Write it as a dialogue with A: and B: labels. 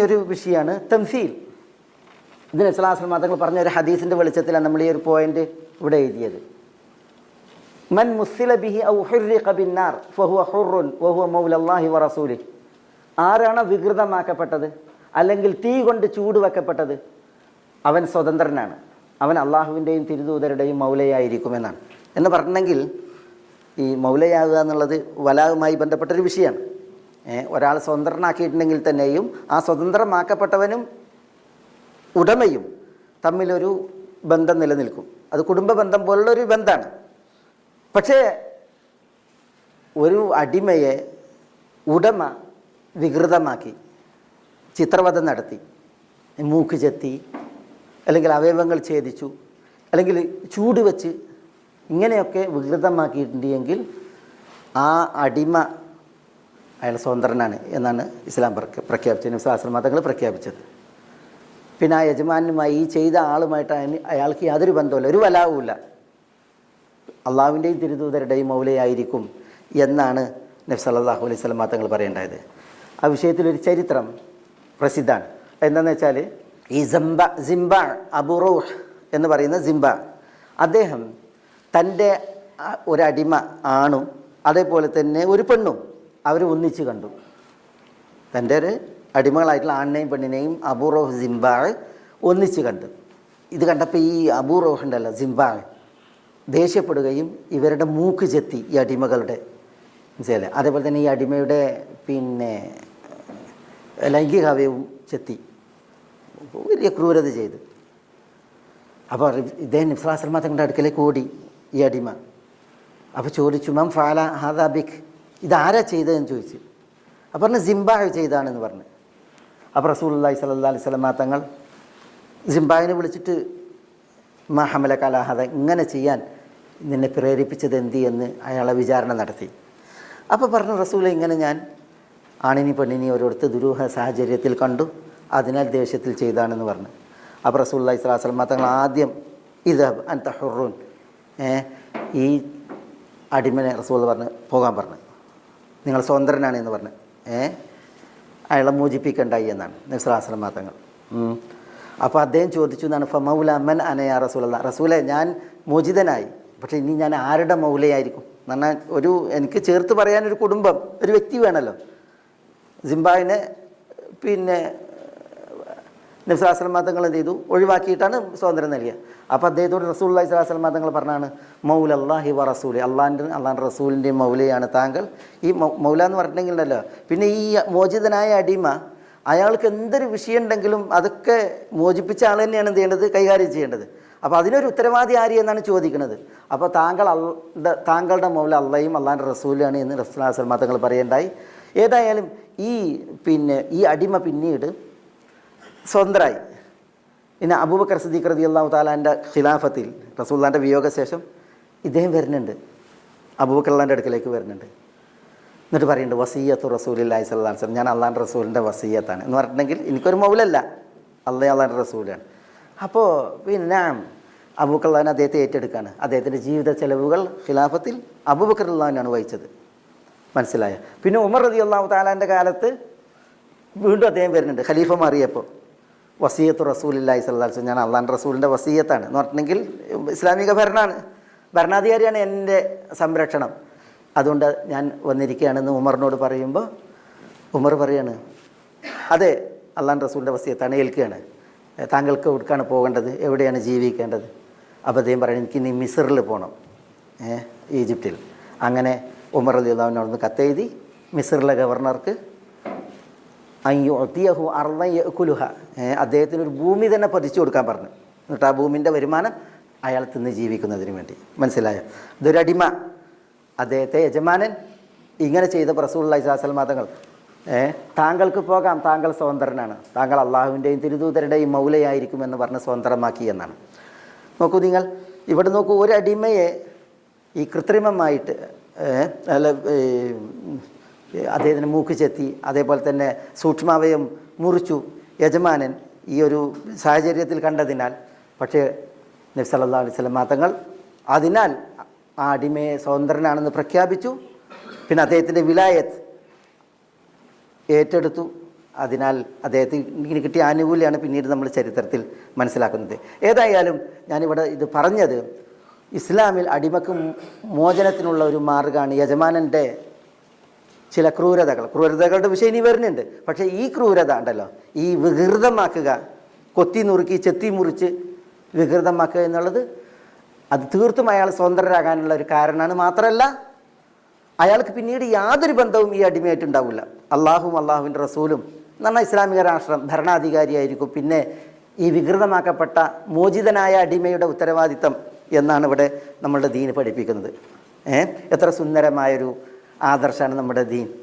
A: ഒരു വിഷയമാണ് തംസീൽ. ഇതിന് ഇസ്ലാസ്ലം മതങ്ങൾ പറഞ്ഞ ഒരു ഹദീസിന്റെ വെളിച്ചത്തിലാണ് നമ്മൾ ഈ ഒരു പോയിന്റ് ഇവിടെ എഴുതിയത്. മൻ മുസ്സില ബിഹി ഔ ഹുർരിഖ ബിന്നാർ ഫഹുവ ഹുർറുൻ വഹുവ മൗലല്ലാഹി വറസൂലി ആരാണ് വികൃതമാക്കപ്പെട്ടത് അല്ലെങ്കിൽ തീ കൊണ്ട് ചൂട് വെക്കപ്പെട്ടത് അവൻ സ്വതന്ത്രനാണ്. അവൻ അള്ളാഹുവിന്റെയും തിരുദൂതരുടെയും മൗലയായിരിക്കുമെന്നാണ്. എന്ന് പറഞ്ഞെങ്കിൽ ഈ മൗലയാകുക എന്നുള്ളത് വലാവുമായി ബന്ധപ്പെട്ടൊരു വിഷയമാണ്. ഒരാൾ സ്വതന്ത്രനാക്കിയിട്ടുണ്ടെങ്കിൽ തന്നെയും ആ സ്വതന്ത്രമാക്കപ്പെട്ടവനും ഉടമയും തമ്മിലൊരു ബന്ധം നിലനിൽക്കും. അത് കുടുംബ ബന്ധം പോലുള്ളൊരു ബന്ധമാണ്. പക്ഷേ ഒരു അടിമയെ ഉടമ വികൃതമാക്കി ചിത്രവധം നടത്തി മൂക്ക് ചെത്തി അല്ലെങ്കിൽ അവയവങ്ങൾ ഛേദിച്ചു അല്ലെങ്കിൽ ചൂടുവെച്ച് ഇങ്ങനെയൊക്കെ വികൃതമാക്കിയിട്ടുണ്ടെങ്കിൽ ആ അടിമ അയാൾ സ്വതന്ത്രനാണ് എന്നാണ് ഇസ്ലാം പ്രഖ്യാ- പ്രഖ്യാപിച്ചത്. ഇസ്ലാം മതങ്ങൾ പ്രഖ്യാപിച്ചത്. പിന്നെ ആ യജമാനുമായി ഈ ചെയ്ത ആളുമായിട്ട് അയാൾക്ക് യാതൊരു ബന്ധവുമില്ല. ഒരു വലാവുമില്ല അള്ളാവിന്റെയും തിരുദൂതരുടെയും മൗലയായിരിക്കും എന്നാണ് നബി സല്ലല്ലാഹു അലൈഹി സ്വലം തങ്ങൾ പറയേണ്ടത്. ആ വിഷയത്തിലൊരു ചരിത്രം പ്രസിദ്ധമാണ്. എന്താണെന്ന് വെച്ചാൽ ഈ സിംബ സിംബ അബുറൂഹ് എന്ന് പറയുന്ന സിംബ അദ്ദേഹം തന്റെ ഒരടിമ ആണും അതേപോലെ തന്നെ ഒരു പെണ്ണും അവർ ഒന്നിച്ച് കണ്ടു. തന്റെ ഒരു അടിമകളായിട്ടുള്ള ആണിനെയും പെണ്ണിനെയും അബൂറോഹ് സിംബാൾ ഒന്നിച്ച് കണ്ടു. ഇത് കണ്ടപ്പോൾ ഈ അബൂറോഹ് ഉണ്ടല്ലോ സിംബാൾ ദേഷ്യപ്പെടുകയും ഇവരുടെ മൂക്ക് ചെത്തി ഈ അടിമകളുടെ മനസ്സിലെ അതേപോലെ തന്നെ ഈ അടിമയുടെ പിന്നെ ലൈംഗികാവ്യവും ചെത്തി. വലിയ ക്രൂരത ചെയ്തു. അപ്പോൾ ഇദ്ദേഹം നിഫ്ലാസൽമാ തങ്ങളുടെ അടുക്കലേക്ക് ഓടി ഈ അടിമ. അപ്പോൾ ചോദിച്ചു മാം ഫാല ഹാദാബിക് ഇതാരാ ചെയ്തതെന്ന് ചോദിച്ചു. അപ്പോൾ പറഞ്ഞു സിംബാഹ് ചെയ്താണെന്ന് പറഞ്ഞു. അപ്പോൾ റസൂലുള്ളാഹി സ്വല്ലല്ലാഹി അലൈഹി സ്വലമാ തങ്ങൾ സിംബാഹിനെ വിളിച്ചിട്ട് മഹമല കലാഹത ഇങ്ങനെ ചെയ്യാൻ നിന്നെ പ്രേരിപ്പിച്ചത് എന്തി എന്ന് അയാളെ വിചാരണ നടത്തി. അപ്പോൾ പറഞ്ഞു റസൂല ഇങ്ങനെ ഞാൻ ആണിനി പെണ്ണിനി ഓരോരുത്തർ ദുരൂഹ സാഹചര്യത്തിൽ കണ്ടു അതിനാൽ ദേഷ്യത്തിൽ ചെയ്താണെന്ന് പറഞ്ഞു. അപ്പോൾ റസൂല്ലാ ഇസ്ലാസ്ലമ തങ്ങൾ ആദ്യം ഇത് അൻ ഏ ഈ അടിമനെ റസൂൽ പറഞ്ഞ് പോകാൻ പറഞ്ഞു. നിങ്ങൾ സ്വതന്ത്രനാണ് എന്ന് പറഞ്ഞ്. ഏ? അയാളെ മോചിപ്പിക്കണ്ടായി എന്നാണ്. നിസ്ലാസ്ലമ തങ്ങൾ അപ്പോൾ അദ്ദേഹം ചോദിച്ചു എന്നാണ് ഫ മൗല അമ്മൻ അനയാ റസൂല റസൂലെ ഞാൻ മോചിതനായി. പക്ഷേ ഇനി ഞാൻ ആരുടെ മൗലയായിരിക്കും? എന്ന് പറഞ്ഞാൽ ഒരു എനിക്ക് ചേർത്ത് പറയാനൊരു കുടുംബം ഒരു വ്യക്തി വേണമല്ലോ. സിംബാവിനെ പിന്നെ നബ്സാസ്ലം മതങ്ങൾ എന്ത് ചെയ്തു? ഒഴിവാക്കിയിട്ടാണ് സ്വാതന്ത്ര്യം നൽകിയത്. അപ്പോൾ അദ്ദേഹത്തോട് റസൂൽ സ്വലാസ്ലം മതങ്ങൾ പറഞ്ഞാണ് മൗല അള്ളാഹി വ റസൂൽ അള്ളാന്റെ അള്ളാന്റെ റസൂലിന്റെയും മൗലയാണ് താങ്കൾ. ഈ മൗല എന്ന് പറഞ്ഞിട്ടുണ്ടെങ്കിലല്ലോ പിന്നെ ഈ മോചിതനായ അടിമ അയാൾക്ക് എന്തൊരു വിഷയം ഉണ്ടെങ്കിലും അതൊക്കെ മോചിപ്പിച്ച ആൾ തന്നെയാണ് എന്ത് ചെയ്യേണ്ടത്? കൈകാര്യം ചെയ്യേണ്ടത്. അപ്പോൾ അതിനൊരു ഉത്തരവാദി ആര് എന്നാണ് ചോദിക്കുന്നത്. അപ്പോൾ താങ്കൾ അള്ള താങ്കളുടെ മൗല അള്ളയും അള്ളാന്റെ റസൂലാണ് എന്ന് റസൂൽ മതങ്ങൾ പറയേണ്ടായി ഏതായാലും ഈ പിന്നെ ഈ അടിമ പിന്നീട് സ്വതന്ത്രമായി പിന്നെ അബൂബക്കർ സദീഖ് റതി അള്ളാഹു താലാന്റെ ഖിലാഫത്തിൽ റസൂല്ലാന്റെ വിയോഗശേഷം ഇദ്ദേഹം വരുന്നുണ്ട്. അബൂബക്കർ അള്ളാന്റെ അടുക്കലേക്ക് വരുന്നുണ്ട്. എന്നിട്ട് പറയുന്നുണ്ട് വസീയത്തു റസൂലില്ലാഹി സ്വല്ലാ വസ്ലം ഞാൻ അള്ളാന്റെ റസൂലിന്റെ വസീയത്താണ് എന്ന് പറഞ്ഞിട്ടുണ്ടെങ്കിൽ എനിക്കൊരു മൗലല്ല. അള്ളാഹ് അള്ളാന്റെ റസൂലാണ്. അപ്പോൾ പിന്നെ അബൂബക്കർ അള്ളഹാൻ അദ്ദേഹത്തെ ഏറ്റെടുക്കുകയാണ് അദ്ദേഹത്തിന്റെ ജീവിത ചെലവുകൾ ഖിലാഫത്തിൽ അബൂബക്കർ അള്ളഹാനാണ് വഹിച്ചത്. മനസ്സിലായ? പിന്നെ ഉമർ റതി അള്ളാഹു താലാന്റെ കാലത്ത് വീണ്ടും അദ്ദേഹം വരുന്നുണ്ട് ഖലീഫ മാറിയപ്പോൾ. വസീയത്ത് റസൂലില്ലായി വസല്ലം ഞാൻ അള്ളാൻ റസൂലിന്റെ വസീയത്താണ് എന്ന് പറഞ്ഞിട്ടുണ്ടെങ്കിൽ ഇസ്ലാമിക ഭരണമാണ്. ഭരണാധികാരിയാണ് എന്റെ സംരക്ഷണം. അതുകൊണ്ട് ഞാൻ വന്നിരിക്കുകയാണെന്ന് ഉമറിനോട് പറയുമ്പോൾ ഉമർ പറയാണ് അതെ അള്ളാൻ റസൂലിന്റെ വസീയത്താണ് ഏൽക്കുകയാണ്. താങ്കൾക്ക് എവിടേക്കാണ് പോകേണ്ടത്? എവിടെയാണ് ജീവിക്കേണ്ടത്? അപ്പോൾ അദ്ദേഹം പറയുന്നത് എനിക്ക് ഇനി മിസറിൽ പോകണം ഈജിപ്തിൽ. അങ്ങനെ ഉമർ അലി അള്ളാഹുവിനോടൊന്ന് കത്തെഴുതി മിസറിലെ ഗവർണർക്ക് അയ്യോത്തിയഹു അർണയക്കുലുഹ അദ്ദേഹത്തിന് ഒരു ഭൂമി തന്നെ പതിച്ചു കൊടുക്കാൻ പറഞ്ഞു. എന്നിട്ട് ആ ഭൂമിന്റെ വരുമാനം അയാൾ തിന്ന് ജീവിക്കുന്നതിന് വേണ്ടി. മനസ്സിലായോ? ഇതൊരടിമ അദ്ദേഹത്തെ യജമാനൻ ഇങ്ങനെ ചെയ്ത പ്രസൂള്ള ഇസ്ലാസൽ മാതങ്ങൾ താങ്കൾക്ക് പോകാം താങ്കൾ സ്വതന്ത്രനാണ്. താങ്കൾ അള്ളാഹുവിന്റെയും തിരുദൂതരുടെയും മൗലയായിരിക്കുമെന്ന് പറഞ്ഞ് സ്വതന്ത്രമാക്കി എന്നാണ്. നോക്കൂ നിങ്ങൾ ഇവിടെ നോക്കൂ ഒരു അടിമയെ ഈ കൃത്രിമമായിട്ട് അല്ല അദ്ദേഹത്തിന് മൂക്ക് ചെത്തി അതേപോലെ തന്നെ സൂക്ഷ്മാവയം മുറിച്ചു. യജമാനൻ ഈ ഒരു സാഹചര്യത്തിൽ കണ്ടതിനാൽ പക്ഷേ നബി സല്ലല്ലാഹു അലൈഹി വസല്ലം തങ്ങൾ അതിനാൽ ആ അടിമയെ സ്വതന്ത്രനാണെന്ന് പ്രഖ്യാപിച്ചു. പിന്നെ അദ്ദേഹത്തിന്റെ വിലായത്ത് ഏറ്റെടുത്തു. അതിനാൽ അദ്ദേഹത്തിന് കിട്ടിയ ആനുകൂല്യമാണ് പിന്നീട് നമ്മൾ ചരിത്രത്തിൽ മനസ്സിലാക്കുന്നത്. ഏതായാലും ഞാനിവിടെ ഇത് പറഞ്ഞത് ഇസ്ലാമിൽ അടിമക്ക് മോചനത്തിനുള്ള ഒരു മാർഗമാണ് യജമാനന്റെ ചില ക്രൂരതകൾ. ക്രൂരതകളുടെ വിഷയം ഇനി വരുന്നുണ്ട്. പക്ഷേ ഈ ക്രൂരത ഉണ്ടല്ലോ. ഈ വികൃതമാക്കുക. കൊത്തി നുറുക്കി ചെത്തി മുറിച്ച് വികൃതമാക്കുക എന്നുള്ളത് അത് തീർത്തും അയാൾ സ്വതന്ത്രരാകാനുള്ള ഒരു കാരണമാണ് മാത്രമല്ല അയാൾക്ക് പിന്നീട് യാതൊരു ബന്ധവും ഈ അടിമയായിട്ട് ഉണ്ടാവില്ല. അള്ളാഹും അള്ളാഹുവിന്റെ റസൂലും എന്ന് ഇസ്ലാമിക രാഷ്ട്രം ഭരണാധികാരിയായിരിക്കും. പിന്നെ ഈ വികൃതമാക്കപ്പെട്ട മോചിതനായ അടിമയുടെ ഉത്തരവാദിത്തം എന്നാണ് ഇവിടെ നമ്മളുടെ ദീന് പഠിപ്പിക്കുന്നത്. എത്ര സുന്ദരമായൊരു ആദർശമാണ് നമ്മുടെ ദീൻ.